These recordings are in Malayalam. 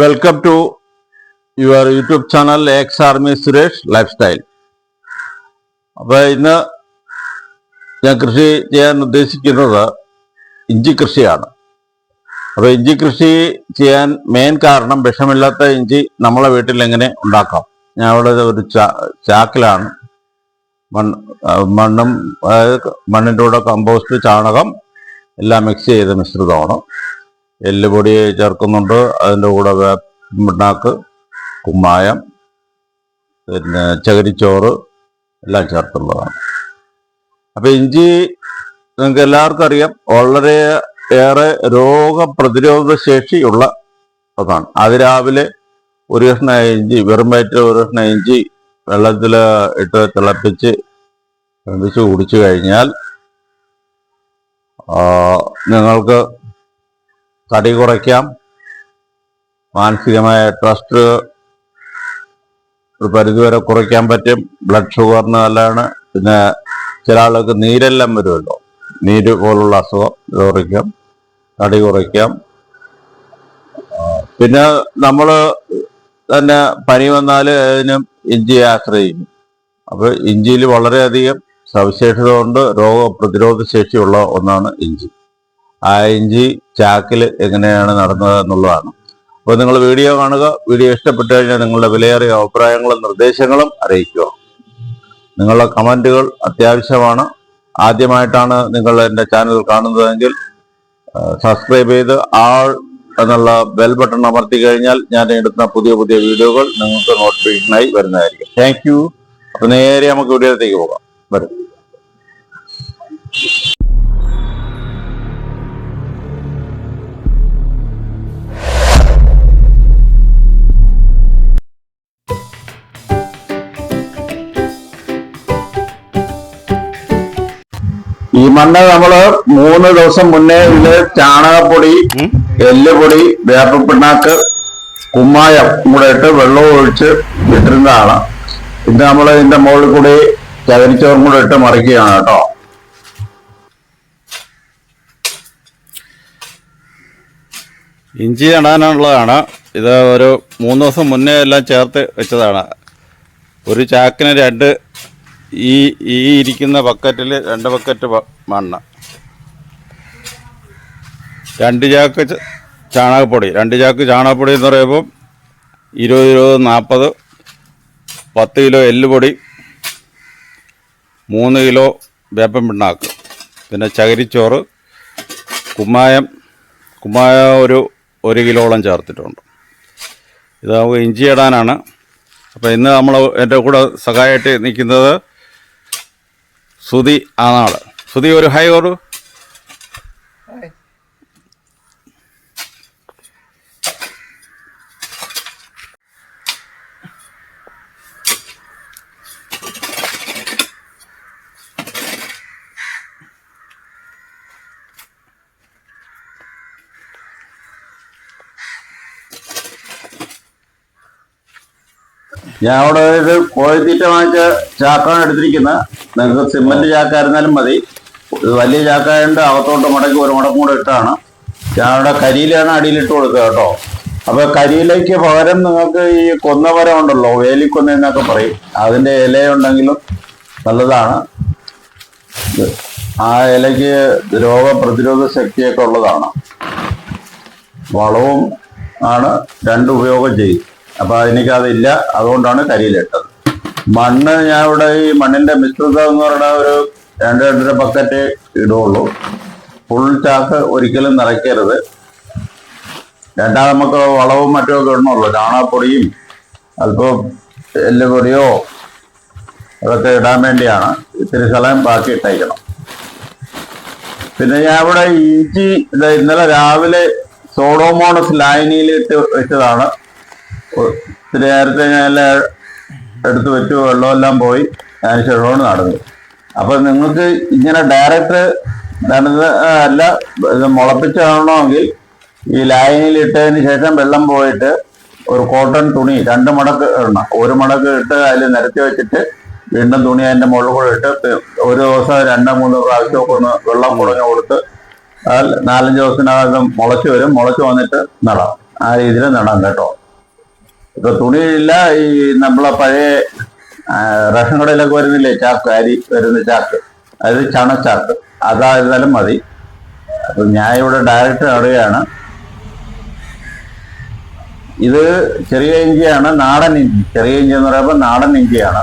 Welcome to your YouTube channel ex army Suresh lifestyle അപ്പോൾ ഇന്ന് ഞാൻ കൃഷി ചെയ്യാൻ ഉദ്ദേശിക്കുന്നത് ഇഞ്ചി കൃഷിയാണ്. അപ്പോൾ ഇഞ്ചി കൃഷി ചെയ്യാൻ മെയിൻ കാരണം വിഷമില്ലാത്ത ഇഞ്ചി നമ്മളെ വീട്ടിൽ എങ്ങനെ ഉണ്ടാക്കാം? ഞാൻ അവിടെ ഒരു ചാക്കിലാണ്. മണ്ണ് മണ്ണും മണ്ണിന്റെ കൂടെ കമ്പോസ്റ്റ് ചാണകം എല്ലാം മിക്സ് ചെയ്ത മിശ്രിതമാണ്. എല്ലുപൊടി ചേർക്കുന്നുണ്ട്. അതിന്റെ കൂടെ വേപ്പിണ്ണാക്ക് കുമ്മായം പിന്നെ ചകിരിച്ചോറ് എല്ലാം ചേർത്തുള്ളതാണ്. അപ്പം ഇഞ്ചി നിങ്ങൾക്ക് എല്ലാവർക്കും അറിയാം. വളരെ ഏറെ രോഗപ്രതിരോധ ശേഷിയുള്ള അതാണ് അത് രാവിലെ ഒരു കഷ്ണ ഇഞ്ചി വെറും ഒരു കഷ്ണ ഇഞ്ചി വെള്ളത്തിൽ ഇട്ട് തിളപ്പിച്ച് തിളപ്പിച്ച് കുടിച്ചു കഴിഞ്ഞാൽ നിങ്ങൾക്ക് തടി കുറയ്ക്കാം. മാനസികമായ ട്രസ്റ്റ് ഒരു പരിധിവരെ കുറയ്ക്കാൻ പറ്റും. ബ്ലഡ് ഷുഗറിന് നല്ലതാണ്. പിന്നെ ചില ആളുകൾക്ക് നീരെല്ലാം വരുമല്ലോ. നീര് പോലുള്ള അസുഖം ഇത് കുറയ്ക്കാം തടി കുറയ്ക്കാം. പിന്നെ നമ്മൾ തന്നെ പനി വന്നാൽ അതിനും ഇഞ്ചിയെ ആശ്രയിക്കും. അപ്പോൾ ഇഞ്ചിയിൽ വളരെയധികം സവിശേഷത കൊണ്ട് രോഗപ്രതിരോധ ശേഷിയുള്ള ഒന്നാണ് ഇഞ്ചി. ആ ഇഞ്ചി ചാക്കിൽ എങ്ങനെയാണ് നടന്നത് എന്നുള്ളതാണ്. അപ്പോൾ നിങ്ങൾ വീഡിയോ കാണുക വീഡിയോ ഇഷ്ടപ്പെട്ടു കഴിഞ്ഞാൽ നിങ്ങളുടെ വിലയേറിയ അഭിപ്രായങ്ങളും നിർദ്ദേശങ്ങളും അറിയിക്കുക. നിങ്ങളുടെ കമന്റുകൾ അത്യാവശ്യമാണ്. ആദ്യമായിട്ടാണ് നിങ്ങൾ എന്റെ ചാനൽ കാണുന്നതെങ്കിൽ സബ്സ്ക്രൈബ് ചെയ്ത് ആൾ എന്നുള്ള ബെൽ ബട്ടൺ അമർത്തി കഴിഞ്ഞാൽ ഞാൻ എടുക്കുന്ന പുതിയ പുതിയ വീഡിയോകൾ നിങ്ങൾക്ക് നോട്ടിഫിക്കേഷനായി വരുന്നതായിരിക്കും. Thank you. അപ്പൊ നേരെ നമുക്ക് വീഡിയോയിലേക്ക് പോകാം. വരും. ഈ മണ്ണ് നമ്മൾ മൂന്ന് ദിവസം മുന്നേ ഇതിൽ ചാണകപ്പൊടി എല്ലുപൊടി വേപ്പപ്പിണ്ണാക്ക് കുമ്മായം കൂടെ ഇട്ട് വെള്ളവും ഒഴിച്ച് ഇട്ടിരുന്നതാണ്. ഇന്ന് നമ്മൾ ഇതിന്റെ മുകളിൽ കൂടി ചകരിച്ചോറും കൂടെ ഇട്ട് മറിക്കുകയാണ് കേട്ടോ. ഇഞ്ചി നടാനുള്ളതാണ്. ഇത് ഒരു മൂന്ന് ദിവസം മുന്നേ എല്ലാം ചേർത്ത് വെച്ചതാണ്. ഒരു ചാക്കിന് രണ്ട് ഈ ഈ ഇരിക്കുന്ന ബക്കറ്റിൽ രണ്ട് ബക്കറ്റ് മണ്ണ. രണ്ട് ചാക്ക് ചാണകപ്പൊടി. രണ്ട് ചാക്ക് ചാണകപ്പൊടി എന്ന് പറയുമ്പോൾ ഇരുപത് ഇരുപത് നാൽപ്പത് പത്ത് കിലോ എല്ലുപൊടി മൂന്ന് കിലോ വേപ്പൻ പിണ്ണാക്ക്. പിന്നെ ചകിരിച്ചോറ് കുമ്മായം കുമ്മായം ഒരു ഒരു കിലോളം ചേർത്തിട്ടുണ്ട്. ഇത് നമുക്ക് ഇഞ്ചി ഇടാനാണ്. അപ്പോൾ ഇന്ന് നമ്മൾ എന്റെ കൂടെ സഹായമായിട്ട് നിൽക്കുന്നത് സുതി ആനാട് സുതി ഒരു ഹൈ ഒരു ഞാൻ അവിടെ ഇത് കോഴിത്തീറ്റ വാങ്ങിച്ച ചാക്കാണ് എടുത്തിരിക്കുന്നത്. നിങ്ങൾക്ക് സിമന്റ് ചാക്കായിരുന്നാലും മതി. വലിയ ചാക്കായതുകൊണ്ട് അകത്തോട്ട് മടക്കി ഒരു മടക്കും കൂടെ ഇട്ടാണ്. ഞാൻ അവിടെ കരിയിലാണ് അടിയിലിട്ട് കൊടുക്കുക കേട്ടോ. അപ്പൊ കരിയിലേക്ക് പകരം നിങ്ങൾക്ക് ഈ കൊന്നവരം ഉണ്ടല്ലോ വേലിക്കൊന്ന എന്നൊക്കെ പറയും. അതിന്റെ ഇലയുണ്ടെങ്കിലും നല്ലതാണ്. ആ ഇലയ്ക്ക് രോഗ പ്രതിരോധ ശക്തിയൊക്കെ ഉള്ളതാണ്. വളവും ആണ് രണ്ട് ഉപയോഗം ചെയ്യും. അപ്പൊ എനിക്കതില്ല. അതുകൊണ്ടാണ് കരിയിലിട്ടത്. മണ്ണ് ഞാൻ ഇവിടെ ഈ മണ്ണിന്റെ മിശ്രിതം എന്ന് പറഞ്ഞ ഒരു രണ്ട് രണ്ടര ബക്കറ്റ് ഇടുള്ളൂ ഫുൾ ചാക്ക് ഒരിക്കലും നിറയ്ക്കരുത്. രണ്ടാമത് നമുക്ക് വളവും മറ്റുമൊക്കെ ഇടണമല്ലോ. ചാണകപ്പൊടിയും അല്പം എല്ലുപൊടിയോ അതൊക്കെ ഇടാൻ വേണ്ടിയാണ് ഇത്തിരി സ്ഥലം ബാക്കി ഇട്ടേക്കണം. പിന്നെ ഞാൻ ഇവിടെ ഇഞ്ചി ഇന്നലെ രാവിലെ സോഡോമോണസ് ലായനിയിൽ ഇട്ട് വെച്ചതാണ് ഒ- ഇത്തിരി നേരത്തെ ഞാൻ എടുത്തു വെച്ചു വെള്ളമെല്ലാം പോയി അതിന് ശേഷമാണ് നടന്നത്. അപ്പൊ നിങ്ങൾക്ക് ഇങ്ങനെ ഡയറക്റ്റ് നടന്ന് അല്ല മുളപ്പിച്ചാണെങ്കിൽ ഈ ലായനിയിൽ ഇട്ടതിന് ശേഷം വെള്ളം പോയിട്ട് ഒരു കോട്ടൺ തുണി രണ്ട് മടക്ക് ഇടണം. ഒരു മടക്ക് ഇട്ട് അതിൽ നിരത്തി വെച്ചിട്ട് വീണ്ടും തുണി അതിന്റെ മുകളിൽ കൂടെ ഇട്ട് ഒരു ദിവസം രണ്ടോ മൂന്നോ പ്രാവശ്യമൊക്കെ ഒന്ന് വെള്ളം കുടഞ്ഞു കൊടുത്ത് നാലഞ്ച് ദിവസത്തിനകം മുളച്ചു വരും. മുളച്ചു വന്നിട്ട് നടാം. ആ രീതിയിൽ നടാം കേട്ടോ. ഇപ്പൊ തുണിയില്ല ഈ നമ്മളെ പഴയ റേഷൻ കടയിലൊക്കെ വരുന്നില്ലേ ചാക്ക് അരി വരുന്ന ചാക്ക്. അതായത് ചണച്ചാക്ക് അതായിരുന്നാലും മതി. അപ്പൊ ഞാൻ ഇവിടെ ഡയറക്റ്റ് നടുകയാണ്. ഇത് ചെറിയ ഇഞ്ചിയാണ് നാടൻ ഇഞ്ചി. ചെറിയ ഇഞ്ചി എന്ന് പറയുമ്പോൾ നാടൻ ഇഞ്ചിയാണ്.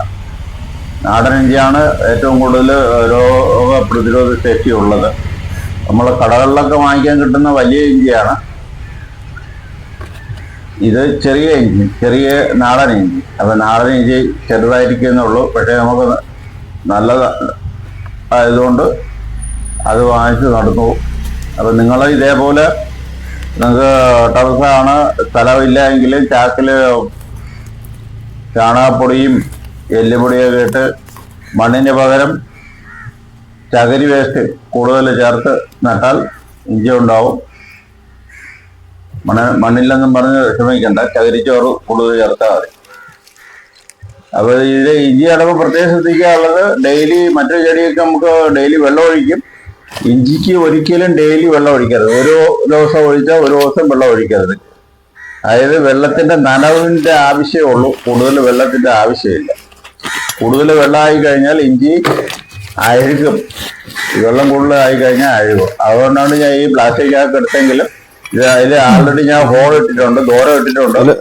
നാടൻ ഇഞ്ചിയാണ് ഏറ്റവും കൂടുതൽ രോഗ പ്രതിരോധ ശേഷി ഉള്ളത് നമ്മൾ കടകളിലൊക്കെ വാങ്ങിക്കാൻ കിട്ടുന്ന വലിയ ഇഞ്ചിയാണ്. ഇത് ചെറിയ ഇഞ്ചി ചെറിയ നാടൻ ഇഞ്ചി അപ്പൊ നാടൻ ഇഞ്ചി ചെറുതായിരിക്കുന്നുള്ളൂ പക്ഷെ നമുക്ക് നല്ല ആയതുകൊണ്ട് അത് വാങ്ങിച്ച് നടന്നു. അപ്പൊ നിങ്ങൾ ഇതേപോലെ നിങ്ങൾക്ക് ടെറസാണ് സ്ഥലമില്ല എങ്കിലും ചാക്കിൽ ചാണകപ്പൊടിയും എല്ലുപൊടിയൊക്കെ ഇട്ട് മണ്ണിന് പകരം ചകിരി വേസ്റ്റ് കൂടുതൽ ചേർത്ത് നട്ടാൽ ഇഞ്ചി ഉണ്ടാവും മണ്ണ് മണ്ണില്ലെന്നും പറഞ്ഞ് വിഷമിക്കണ്ട. ചകിരിച്ചോറ് കൂടുതൽ ചേർത്താൽ മതി. അപ്പൊ ഇത് ഇഞ്ചി അടവ് പ്രത്യേകം ശ്രദ്ധിക്കാനുള്ളത് ഡെയിലി മറ്റു ചെടിയൊക്കെ നമുക്ക് ഡെയിലി വെള്ളം ഒഴിക്കും. ഇഞ്ചിക്ക് ഒരിക്കലും ഡെയിലി വെള്ളം ഒഴിക്കരുത്. ഒരു ദിവസം ഒഴിച്ചാൽ ഒരു ദിവസം വെള്ളം ഒഴിക്കരുത്. അതായത് വെള്ളത്തിന്റെ നനവിന്റെ ആവശ്യമേ ഉള്ളൂ. കൂടുതൽ വെള്ളത്തിന്റെ ആവശ്യമില്ല കൂടുതൽ വെള്ളമായി കഴിഞ്ഞാൽ ഇഞ്ചി അഴുകും. വെള്ളം കൂടുതലായി കഴിഞ്ഞാൽ അഴുകും. അതുകൊണ്ടാണ് ഞാൻ ഈ പ്ലാസ്റ്റിക് ആക്കി എടുത്തെങ്കിലും ഇത് അതിൽ ആൾറെഡി ഞാൻ ഹോൾ ഇട്ടിട്ടുണ്ട് ദോര ഇട്ടിട്ടുണ്ട്.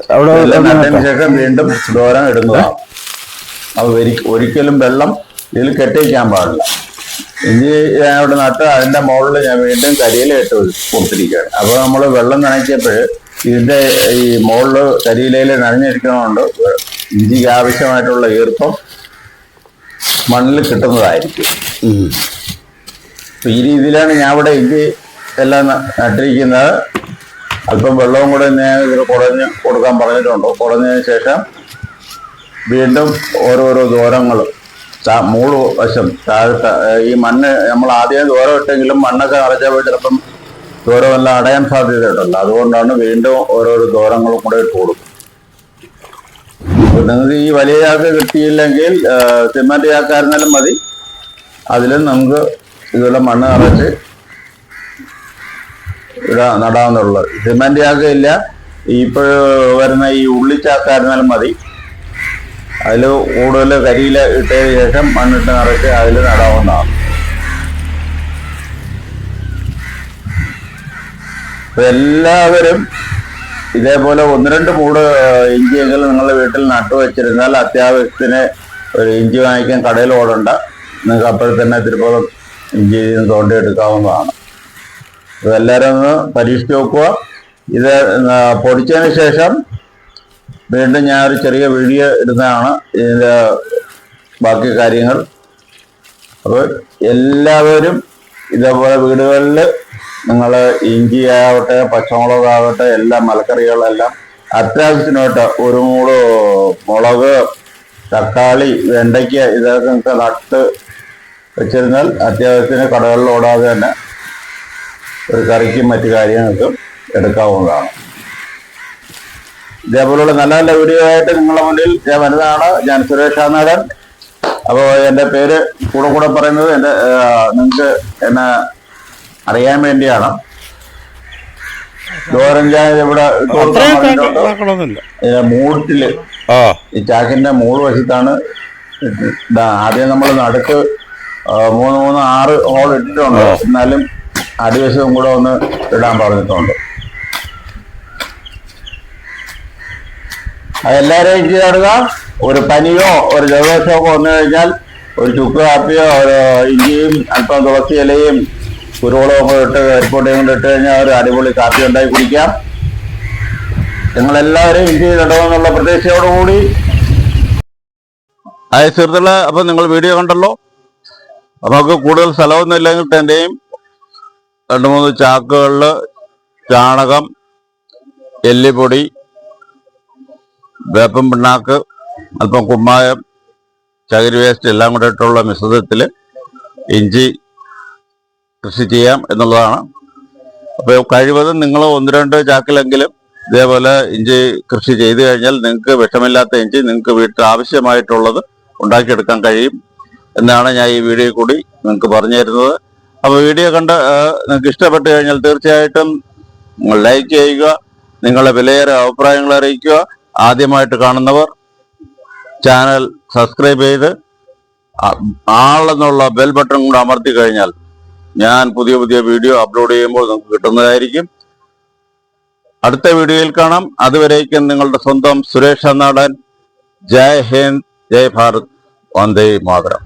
ശേഷം വീണ്ടും ദോരം ഇടുന്നതാണ് അപ്പൊ ഒരിക്കലും വെള്ളം ഇതിൽ കെട്ടിക്കാൻ പാടില്ല. ഇനി ഞാൻ ഇവിടെ നട്ട് അതിന്റെ മുകളിൽ ഞാൻ വീണ്ടും കരിയിലിട്ട് കൊടുത്തിരിക്കുകയാണ്. അപ്പൊ നമ്മൾ വെള്ളം നനയ്ക്കപ്പോൾ ഇതിന്റെ ഈ മുകളിൽ കരിയിലയിൽ നനഞ്ഞിരിക്കണോണ്ട് ഇഞ്ചിക്ക് ആവശ്യമായിട്ടുള്ള ഈർപ്പം മണ്ണിൽ കിട്ടുന്നതായിരിക്കും. ഈ രീതിയിലാണ് ഞാൻ ഇവിടെ ഇഞ്ചി എല്ലാം നട്ടിരിക്കുന്നത്. അല്പം വെള്ളവും കൂടെ ഞാൻ ഇതിൽ കുടഞ്ഞ് കൊടുക്കാൻ പറഞ്ഞിട്ടുണ്ട്. കുടഞ്ഞതിന് ശേഷം വീണ്ടും ഓരോരോ ദൂരങ്ങൾ മൂൾ വശം താഴത്തെ ഈ മണ്ണ് നമ്മൾ ആദ്യം ദൂരം ഇട്ടെങ്കിലും മണ്ണൊക്കെ അടച്ചാൽ പോയി ചിലപ്പം ദൂരമെല്ലാം അടയാൻ സാധ്യതയുണ്ടല്ലോ. അതുകൊണ്ടാണ് വീണ്ടും ഓരോരോ ദൂരങ്ങളും കൂടെ ഇട്ട് കൊടുക്കും നിങ്ങൾക്ക് ഈ വലിയ ചാക്ക് കിട്ടിയില്ലെങ്കിൽ സിമെന്റ് ചാക്കായിരുന്നാലും മതി. അതിലും നമുക്ക് ഇതുപോലെ മണ്ണ് നിറച്ച് ഇടാ നടാവുന്നുള്ളത് സിമന്റ് ചാക്ക ഇല്ല. ഇപ്പോൾ വരുന്ന ഈ ഉള്ളി ഉള്ളിച്ചാക്കായിരുന്നാലും മതി. അതിൽ കൂടുതൽ കരിയില ഇട്ടതിന് ശേഷം മണ്ണിട്ട് നിറച്ച് അതിൽ നടാവുന്നതാണ്. എല്ലാവരും ഇതേപോലെ ഒന്ന് രണ്ട് മൂട് ഇഞ്ചിയെങ്കിലും നിങ്ങളുടെ വീട്ടിൽ നട്ടു വെച്ചിരുന്നാൽ അത്യാവശ്യത്തിന് ഒരു ഇഞ്ചി വാങ്ങിക്കാൻ കടയിൽ ഓടണ്ട. നിങ്ങൾക്ക് അപ്പോഴത്തന്നെ തന്നെ തിരുപ്പതം ഇഞ്ചി തോണ്ടി എല്ലാവരും ഒന്ന് പരീക്ഷിച്ച് നോക്കുക. ഇത് പൊടിച്ചതിന് ശേഷം വീണ്ടും ഞാൻ ഒരു ചെറിയ വീഡിയോ ഇടുന്നതാണ്. ഇതിന്റെ ബാക്കി കാര്യങ്ങൾ. അപ്പോൾ എല്ലാവരും ഇതേപോലെ വീടുകളിൽ നിങ്ങൾ ഇഞ്ചി ആവട്ടെ പച്ചമുളകാവട്ടെ എല്ലാം മലക്കറികളെല്ലാം അത്യാവശ്യത്തിനായിട്ട് ഒരു മൂട് മുളക് തക്കാളി വെണ്ടയ്ക്ക ഇതൊക്കെ നട്ട് വെച്ചിരുന്നാൽ അത്യാവശ്യത്തിന് കടകളിൽ ഓടാതെ തന്നെ ഒരു കറിക്കും മറ്റു കാര്യങ്ങൾക്കും എടുക്കാവുന്നതാണ്. ഇതേപോലുള്ള നല്ല നല്ല വീഡിയോ ആയിട്ട് നിങ്ങളുടെ മുന്നിൽ ഞാൻ വരുന്നതാണ്. ഞാൻ സുരേഷ് നടൻ അപ്പോൾ എന്റെ പേര് കൂടെ കൂടെ പറയുന്നത് എന്റെ നിങ്ങൾക്ക് എന്നെ അറിയാൻ വേണ്ടിയാണ്. ഇവിടെ. മൂട്ടിൽ ഈ ചാക്കിന്റെ മൂന്ന് വശത്താണ് ആദ്യം നമ്മൾ നടുക്ക് മൂന്ന് മൂന്ന് ആറ് ഹോൾ ഇട്ടിട്ടുണ്ട്. എന്നാലും അടിവശവും കൂടെ ഒന്ന് ഇടാൻ പറഞ്ഞിട്ടുണ്ട്. അതെല്ലാവരെയും ചെയ്തിടുക ഒരു പനിയോ ഒരു ജലദോഷമോ ഒക്കെ വന്നു കഴിഞ്ഞാൽ ഒരു ചുക്ക് കാപ്പിയോ ഒരു ഇഞ്ചിയും അല്പം തുളസി ഇലയും കുരുവളവും ഒക്കെ ഇട്ട് കരിപ്പൊടിയും കൊണ്ട് ഇട്ട് കഴിഞ്ഞാൽ ഒരു അടിപൊളി കാപ്പി ഉണ്ടാക്കി കുടിക്കാം. നിങ്ങളെല്ലാവരും ഇഞ്ചി നടുമെന്നുള്ള പ്രതീക്ഷയോടുകൂടി. ഹായ് സുഹൃത്തുക്കളെ അപ്പൊ നിങ്ങൾ വീഡിയോ കണ്ടല്ലോ? നമുക്ക് കൂടുതൽ സ്ഥലമൊന്നും ഇല്ലെങ്കിൽ തന്നെയും രണ്ട് മൂന്ന് ചാക്കുകളിൽ ചാണകം എല്ലിപ്പൊടി വേപ്പം പിണ്ണാക്ക് അല്പം കുമ്മായം ചകിരി വേസ്റ്റ് എല്ലാം കൂടെ ഇട്ടുള്ള മിശ്രിതത്തിൽ ഇഞ്ചി കൃഷി ചെയ്യാം എന്നുള്ളതാണ്. അപ്പോൾ കഴിവതും നിങ്ങൾ ഒന്ന് രണ്ട് ചാക്കിലെങ്കിലും ഇതേപോലെ ഇഞ്ചി കൃഷി ചെയ്തു കഴിഞ്ഞാൽ നിങ്ങൾക്ക് വിഷമില്ലാത്ത ഇഞ്ചി നിങ്ങൾക്ക് വീട്ടിൽ ആവശ്യമായിട്ടുള്ളത് ഉണ്ടാക്കിയെടുക്കാൻ കഴിയും എന്നാണ് ഞാൻ ഈ വീഡിയോ കൂടി നിങ്ങൾക്ക് പറഞ്ഞു തരുന്നത് അപ്പോൾ വീഡിയോ കണ്ട് നിങ്ങൾക്ക് ഇഷ്ടപ്പെട്ടു കഴിഞ്ഞാൽ തീർച്ചയായിട്ടും ലൈക്ക് ചെയ്യുക നിങ്ങളുടെ വിലയേറെ അഭിപ്രായങ്ങൾ അറിയിക്കുക. ആദ്യമായിട്ട് കാണുന്നവർ ചാനൽ സബ്സ്ക്രൈബ് ചെയ്ത് ആളെന്നുള്ള ബെൽ ബട്ടൺ കൂടെ അമർത്തി കഴിഞ്ഞാൽ ഞാൻ പുതിയ പുതിയ വീഡിയോ അപ്ലോഡ് ചെയ്യുമ്പോൾ നിങ്ങൾക്ക് കിട്ടുന്നതായിരിക്കും. അടുത്ത വീഡിയോയിൽ കാണാം. അതുവരേക്കും നിങ്ങളുടെ സ്വന്തം സുരേഷ് നാടൻ. ജയ് ഹിന്ദ് ജയ് ഭാരത് വന്ദേ മാതരം.